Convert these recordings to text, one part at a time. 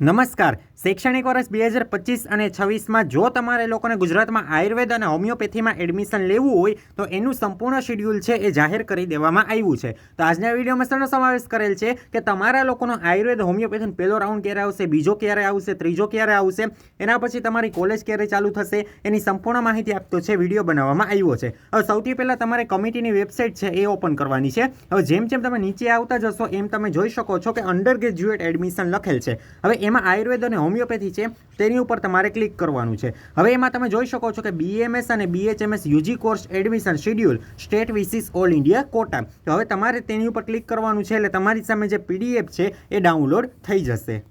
નમસ્કાર. શૈક્ષણિક વર્ષ બે હજાર પચીસ અને છવ્વીસમાં જો તમારે લોકોને ગુજરાતમાં આયુર્વેદ અને હોમિયોપેથીમાં એડમિશન લેવું હોય, તો એનું સંપૂર્ણ શેડ્યુલ છે એ જાહેર કરી દેવામાં આવ્યું છે. તો આજના વિડીયોમાં શેનો સમાવેશ કરેલ છે કે તમારા લોકોનો આયુર્વેદ, હોમિયોપેથીનો પહેલો રાઉન્ડ ક્યારે આવશે, બીજો ક્યારે આવશે, ત્રીજો ક્યારે આવશે, એના પછી તમારી કોલેજ ક્યારે ચાલુ થશે, એની સંપૂર્ણ માહિતી આપતો છે વીડિયો બનાવવામાં આવ્યો છે. હવે સૌથી પહેલાં તમારે કમિટીની વેબસાઇટ છે એ ઓપન કરવાની છે. હવે જેમ જેમ તમે નીચે આવતા જશો, એમ તમે જોઈ શકો છો કે અંડર ગ્રેજ્યુએટ એડમિશન લખેલ છે. હવે એમાં આયુર્વેદ અને હોમિયોપેથી છે, તેની ઉપર તમારે ક્લિક કરવાનું છે. હવે એમાં તમે જોઈ શકો છો કે બીએમએસ અને BHMS UG course admission schedule state versus all India quota તો હવે તમારે તેની ઉપર ક્લિક કરવાનું છે, એટલે તમારી સામે જે પીડીએફ છે, એ ડાઉનલોડ થઈ જશે.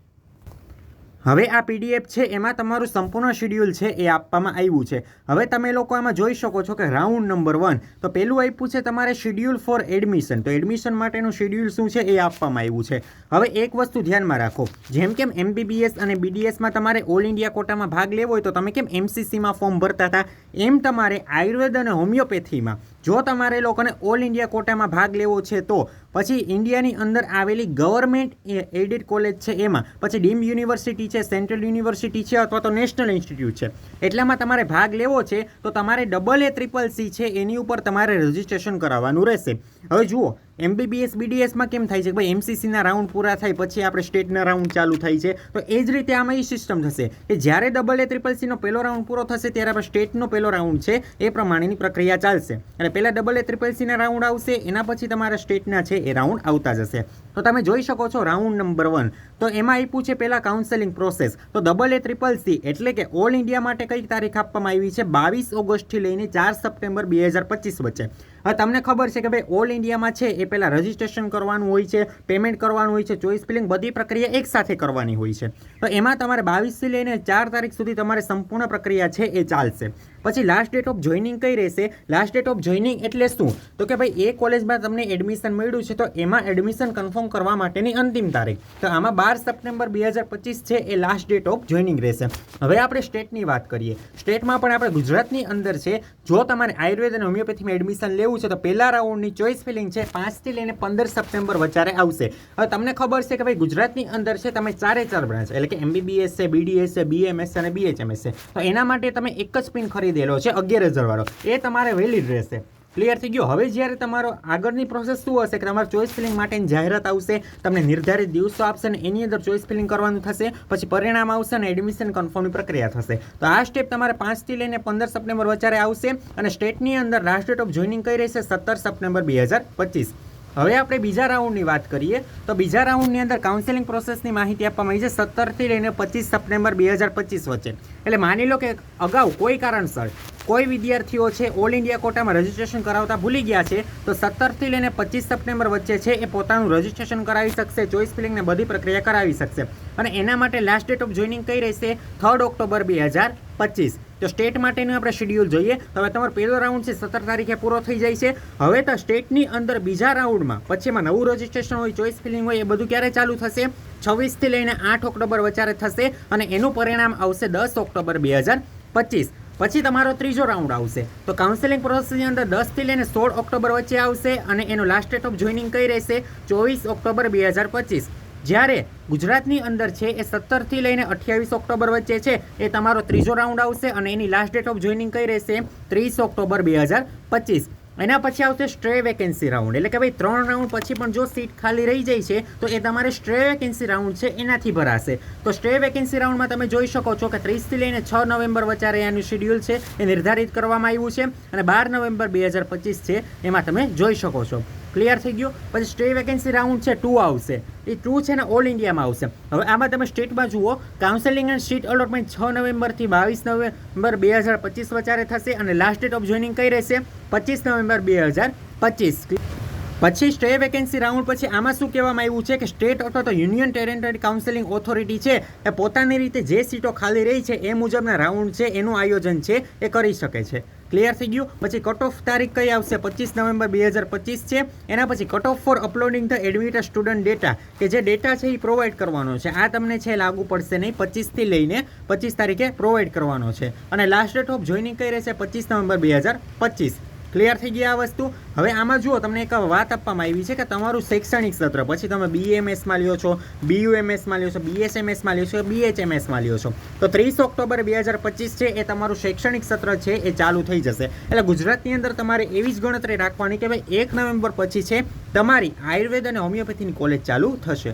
હવે આ પીડીએફ છે, એમાં તમારું સંપૂર્ણ શેડ્યુલ છે, એ આપવામાં આવ્યું છે. હવે તમે લોકો આમાં જોઈ શકો છો કે રાઉન્ડ નંબર વન તો પહેલું આપ્યું છે તમારે શેડ્યુલ ફોર એડમિશન તો એડમિશન માટેનું શેડ્યુલ શું છે, એ આપવામાં આવ્યું છે. હવે એક વસ્તુ ધ્યાનમાં રાખો, જેમ કેમ એમબીબીએસ અને બીડીએસમાં તમારે ઓલ ઇન્ડિયા કોટામાં ભાગ લેવો હોય તો તમે કેમ એમસીસીમાં ફોર્મ ભરતા હતા? એમ તમારે આયુર્વેદ અને હોમિયોપેથીમાં જો તમારે લોકોને ઓલ ઇન્ડિયા કોટામાં ભાગ લેવો છે તો પછી ઇન્ડિયાની અંદર આવેલી ગવર્મેન્ટ એડેડ કોલેજ છે એમાં. પછી ડીમ યુનિવર્સિટી છે, સેન્ટ્રલ યુનિવર્સિટી છે અથવા તો નેશનલ ઇન્સ્ટિટ્યૂટ છે. એટલામાં તમારે ભાગ લેવો છે, તો તમારે ડબલ એ ટ્રિપલ સી છે એની ઉપર તમારે રજિસ્ટ્રેશન કરાવવાનું રહેશે. હવે જુઓ, એમબીબીએસ, બીડીએસમાં કેમ થાય છે? ભાઈ, એમસીસીના રાઉન્ડ પૂરા થાય, પછી આપણે સ્ટેટના રાઉન્ડ ચાલુ થાય છે. તો એ જ રીતે આમાં એ સિસ્ટમ થશે કે જ્યારે ડબલ એ ટ્રિપલ સીનો પહેલો રાઉન્ડ પૂરો થશે, ત્યારે આપણે સ્ટેટનો પહેલો રાઉન્ડ છે, એ પ્રમાણેની પ્રક્રિયા ચાલશે. અને પહેલાં ડબલ એ ટ્રિપલ સીના રાઉન્ડ આવશે, એના પછી તમારા સ્ટેટના છે એ રાઉન્ડ આવતા જશે. તો તમે જોઈ શકો છો રાઉન્ડ નંબર વન. તો એમાં આપ્યું છે પહેલાં કાઉન્સેલિંગ પ્રોસેસ તો ડબલ એ ટ્રિપલ સી એટલે કે ઓલ ઇન્ડિયા માટે કઈ તારીખ આપવામાં આવી છે? બાવીસ ઓગસ્ટથી લઈને ચાર સપ્ટેમ્બર બે હજાર પચીસ વચ્ચે. હવે તમને ખબર છે કે ભાઈ ઓલ ઇન્ડિયામાં છે એ પહેલાં રજિસ્ટ્રેશન કરવાનું હોય છે પેમેન્ટ કરવાનું હોય છે ચોઈસ ફિલિંગ બધી પ્રક્રિયા એક સાથે કરવાની હોય છે. તો એમાં તમારે બાવીસથી લઈને ચાર તારીખ સુધી તમારે સંપૂર્ણ પ્રક્રિયા છે એ ચાલશે. પછી લાસ્ટ ડેટ ઓફ જોઈનિંગ કઈ રહેશે? લાસ્ટ ડેટ ઓફ જોઈનિંગ એટલે શું? તો કે ભાઈ, એ કોલેજમાં તમને એડમિશન મળ્યું છે, તો એમાં એડમિશન કન્ફર્મ કરવા માટેની અંતિમ તારીખ. તો આમાં બાર સપ્ટેમ્બર બે હજાર પચીસ છે, એ લાસ્ટ ડેટ ઓફ જોઈનિંગ રહેશે. હવે આપણે સ્ટેટની વાત કરીએ. સ્ટેટમાં પણ આપણે ગુજરાતની અંદર છે, જો તમારે આયુર્વેદ અને હોમિયોપેથીમાં એડમિશન લેવું છે, તો પહેલા રાઉન્ડની ચોઇસ ફિલિંગ છે પાંચથી લઈને પંદર સપ્ટેમ્બર વચારે આવશે. હવે તમને ખબર છે કે ભાઈ ગુજરાતની અંદર છે, તમે ચારે ચાર બ્રાન્ચ એટલે કે એમબીબીએસ છે બીડીએસ છે બીએમએસ અને બીએચએમએસ છે. તો એના માટે તમે એક જ પિન ખરીદેલો છે, અગિયાર હજાર વાળો. એ તમારે વેલિડ રહેશે. ક્લિયર થઈ ગયો. હવે જ્યારે તમારો આગળની પ્રોસેસ શું હશે કે તમારે ચોઇસ ફિલિંગ માટેની જાહેરાત આવશે, તમને નિર્ધારિત દિવસો આપશે અને એની અંદર ચોઇસ ફિલિંગ કરવાનું થશે, પછી પરિણામ આવશે અને એડમિશન કન્ફર્મની પ્રક્રિયા થશે. તો આ સ્ટેપ તમારે પાંચથી લઈને પંદર સપ્ટેમ્બર વચ્ચે આવશે અને સ્ટેટની અંદર લાસ્ટ ડેટ ઓફ જોઈનિંગ કઈ રહેશે? સત્તર સપ્ટેમ્બર બે હજાર પચીસ. હવે આપણે બીજા રાઉન્ડની વાત કરીએ. તો બીજા રાઉન્ડની અંદર કાઉન્સેલિંગ પ્રોસેસની માહિતી આપવામાં આવી છે સત્તરથી લઈને પચીસ સપ્ટેમ્બર બે હજાર પચીસ વચ્ચે. એટલે માની લો કે અગાઉ કોઈ કારણસર કોઈ વિદ્યાર્થીઓ છે ઓલ ઇન્ડિયા કોટામાં રજીસ્ટ્રેશન કરાવતા ભૂલી ગયા છે, તો સત્તરથી લઈને પચીસ સપ્ટેમ્બર વચ્ચે છે, એ પોતાનું રજીસ્ટ્રેશન કરાવી શકશે ચોઈસ ફિલિંગને બધી પ્રક્રિયા કરાવી શકશે. અને એના માટે લાસ્ટ ડેટ ઓફ જોઈનિંગ કઈ રહેશે? થર્ડ ઓક્ટોબર બે હજાર પચીસ. તો સ્ટેટ માટેનું આપણે શેડ્યુલ જોઈએ. તો હવે તમારો પહેલો રાઉન્ડ છે, સત્તર તારીખે પૂરો થઈ જાય છે. હવે તો સ્ટેટની અંદર બીજા રાઉન્ડમાં પછી એમાં નવું રજિસ્ટ્રેશન હોય ચોઈસ ફિલિંગ હોય, એ બધું ક્યારે ચાલુ થશે? છવ્વીસથી લઈને આઠ ઓક્ટોબર વચારે થશે. અને એનું પરિણામ આવશે દસ ઓક્ટોબર બે હજાર પચીસ. પછી તમારો ત્રીજો રાઉન્ડ આવશે. તો કાઉન્સેલિંગ પ્રોસેસની અંદર દસથી લઈને સોળ ઓક્ટોબર વચ્ચે આવશે અને એનો લાસ્ટ ડેટ ઓફ જોઈનિંગ કઈ રહેશે? ચોવીસ ઓક્ટોબર બે હજાર પચીસ. જ્યારે ગુજરાતની અંદર છે એ સત્તરથી લઈને અઠ્યાવીસ ઓક્ટોબર વચ્ચે છે, એ તમારો ત્રીજો રાઉન્ડ આવશે અને એની લાસ્ટ ડેટ ઓફ જોઈનિંગ કઈ રહેશે? ત્રીસ ઓક્ટોબર બે હજાર પચીસ. એના પછી આવશે સ્ટ્રે વેકેન્સી રાઉન્ડ એટલે કે ભાઈ, ત્રણ રાઉન્ડ પછી પણ જો સીટ ખાલી રહી જાય છે, તો એ તમારે સ્ટ્રે વેકેન્સી રાઉન્ડ છે, એનાથી ભરાશે. તો સ્ટ્રે વેકેન્સી રાઉન્ડમાં તમે જોઈ શકો છો કે ત્રીસથી લઈને છ નવેમ્બર વચ્ચે એનું શેડ્યુલ છે, એ નિર્ધારિત કરવામાં આવ્યું છે. અને બાર નવેમ્બર બે હજાર પચીસ છે, એમાં તમે જોઈ શકો છો. ક્લિયર થઈ ગયું. પછી સ્ટે વેકેન્સી રાઉન્ડ છે ટુ આવશે. એ ટુ છે ને ઓલ ઇન્ડિયામાં આવશે. હવે આમાં તમે સ્ટેટમાં જુઓ કાઉન્સેલિંગ એન્ડ સીટ અલોટમેન્ટ છ નવેમ્બરથી બાવીસ નવેમ્બર બે હજાર પચીસ વચારે થશે અને લાસ્ટ ડેટ ઓફ જોઈનિંગ કઈ રહેશે? પચીસ નવેમ્બર બે હજાર પચીસ. પછી સ્ટે વેકેન્સી રાઉન્ડ પછી આમાં શું કહેવામાં આવ્યું છે કે સ્ટેટ અથવા તો યુનિયન ટેરેન્ટરી કાઉન્સેલિંગ ઓથોરિટી છે એ પોતાની રીતે જે સીટો ખાલી રહી છે એ મુજબના રાઉન્ડ છે, એનું આયોજન છે, એ કરી શકે છે. ક્લિયર થઈ ગયું. પછી કટ ઓફ તારીખ કઈ આવશે? પચીસ નવેમ્બર બે હજાર પચીસ છે. એના પછી cut off for uploading the admitted student data કે જે ડેટા છે એ પ્રોવાઈડ કરવાનો છે. આ તમને છે લાગુ પડશે નહીં પચીસથી લઈને પચીસ તારીખે પ્રોવાઈડ કરવાનો છે. અને લાસ્ટ ડેટ ઓફ જોઈનિંગ કઈ રહેશે? પચીસ નવેમ્બર બે હજાર પચીસ. ક્લિયર થઈ ગઈ આ વસ્તુ? હવે આમાં જુઓ, તમને એક વાત આપવામાં આવી છે કે તમારું શૈક્ષણિક સત્ર, પછી તમે બીએમએસમાં લ્યો છો બીયુએમએસમાં લ્યો છો બીએસએમએસમાં લ્યો છો બીએચએમએસમાં લ્યો છો. તો ત્રીસ ઓક્ટોબર બે હજાર પચીસ છે, એ તમારું શૈક્ષણિક સત્ર છે, એ ચાલુ થઈ જશે. એટલે ગુજરાતની અંદર તમારે એવી જ ગણતરી રાખવાની કે ભાઈ, એક નવેમ્બર પછી છે, તમારી આયુર્વેદ અને હોમિયોપેથીની કોલેજ ચાલુ થશે.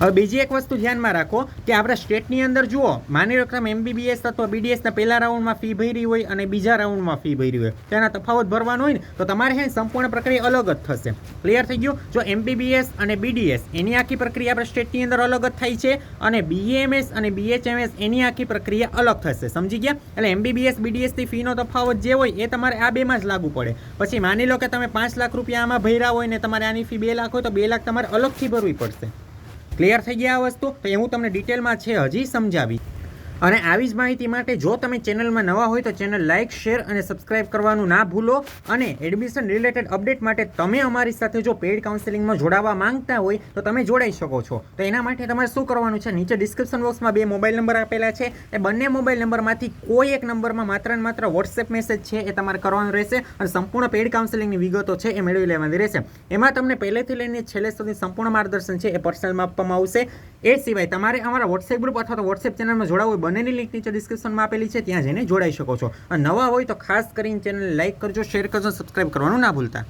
હવે બીજી એક વસ્તુ ધ્યાનમાં રાખો કે આપણા સ્ટેટની અંદર જુઓ, માની લો તમે એમબીબીએસ અથવા બીડીએસના પહેલા રાઉન્ડમાં ફી ભરી હોય અને બીજા રાઉન્ડમાં ફી ભરી હોય. તેના તફાવત ભરવાનો હોય ને, તો તમારે હે સંપૂર્ણ પ્રક્રિયા અલગ જ થશે. ક્લિયર થઈ ગયું? જો એમબીબીએસ અને બીડીએસ એની આખી પ્રક્રિયા આપણા સ્ટેટની અંદર અલગ જ થાય છે અને બીએમએસ અને બીએચએમએસ એની આખી પ્રક્રિયા અલગ થશે. સમજી ગયા? એટલે એમબીબીએસ બીડીએસથી ફીનો તફાવત જે હોય, એ તમારે આ બેમાં જ લાગુ પડે. પછી માની લો કે તમે પાંચ લાખ રૂપિયા આમાં ભર્યા હોય ને તમારે આની ફી બે લાખ હોય, તો બે લાખ તમારે અલગથી ભરવી પડશે. ક્લિયર થઈ ગયા આ વસ્તુ? તો એ હું તમને ડિટેલમાં છે હજી સમજાવી અને આવી જ માહિતી માટે જો તમે ચેનલમાં નવા હોય તો ચેનલ લાઇક શેર અને સબસ્ક્રાઇબ કરવાનું ના ભૂલો. અને એડમિશન રિલેટેડ અપડેટ માટે તમે અમારી સાથે જો પેઇડ કાઉન્સેલિંગમાં જોડાવા માંગતા હોય તો તમે જોડાઈ શકો છો. તો એના માટે તમારે શું કરવાનું છે? નીચે ડિસ્ક્રિપ્શન બોક્સમાં બે મોબાઈલ નંબર આપેલા છે. એ બંને મોબાઈલ નંબરમાંથી કોઈ એક નંબરમાં માત્ર ને માત્ર વોટ્સએપ મેસેજ છે એ તમારે કરવાનું રહેશે અને સંપૂર્ણ પેઇડ કાઉન્સેલિંગની વિગતો છે એ મેળવી લેવાની રહેશે. એમાં તમને પહેલેથી લઈને છેલ્લે સુધી સંપૂર્ણ માર્ગદર્શન છે એ પર્સનલમાં આપવામાં આવશે. એ સિવાય તમારે અમારા વોટ્સએપ ગ્રુપ અથવા તો વોટ્સએપ ચેનલમાં જોડાવું હોય, બંનેની લિંક નીચે ડિસ્ક્રિપ્શનમાં આપેલી છે, ત્યાં જઈને જોડાઈ શકો છો. નવા હોય તો ખાસ કરીને ચેનલ લાઇક કરજો શેર કરજો સબસ્ક્રાઇબ કરવાનું ના ભૂલતા.